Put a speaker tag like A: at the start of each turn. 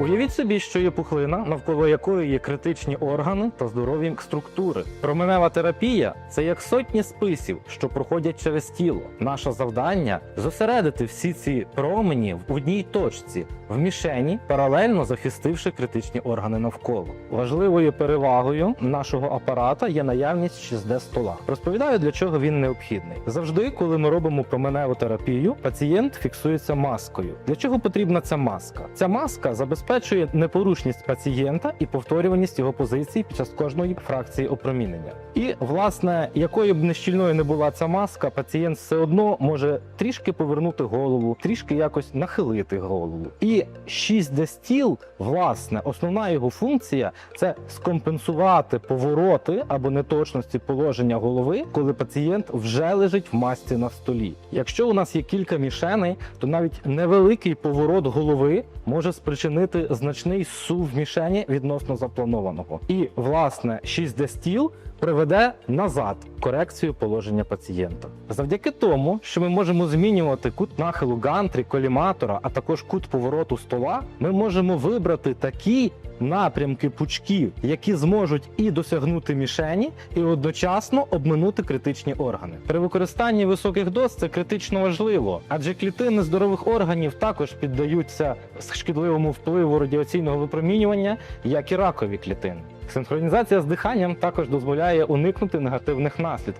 A: Уявіть собі, що є пухлина, навколо якої є критичні органи та здорові структури. Променева терапія це як сотні списів, що проходять через тіло. Наше завдання зосередити всі ці промені в одній точці, в мішені, паралельно захистивши критичні органи навколо. Важливою перевагою нашого апарата є наявність 6D стола. Розповідаю, для чого він необхідний. Завжди, коли ми робимо променеву терапію, пацієнт фіксується маскою. Для чого потрібна ця маска? Ця маска забезпечує непорушність пацієнта і повторюваність його позицій під час кожної фракції опромінення. І власне, якою б нещільною не була ця маска, пацієнт все одно може трішки повернути голову, трішки якось нахилити голову. І 6D стіл, власне, основна його функція це скомпенсувати повороти або неточності положення голови, коли пацієнт вже лежить в масці на столі. Якщо у нас є кілька мішеней, то навіть невеликий поворот голови може спричинити значний сув мішені відносно запланованого. І власне 6D стіл приведе назад корекцію положення пацієнта. Завдяки тому, що ми можемо змінювати кут нахилу гантрі, коліматора, а також кут повороту стола, ми можемо вибрати такі напрямки пучків, які зможуть і досягнути мішені, і одночасно обминути критичні органи. При використанні високих доз це критично важливо, адже клітини здорових органів також піддаються шкідливому впливу радіаційного випромінювання, як і ракові клітини. Синхронізація з диханням також дозволяє уникнути негативних наслідків.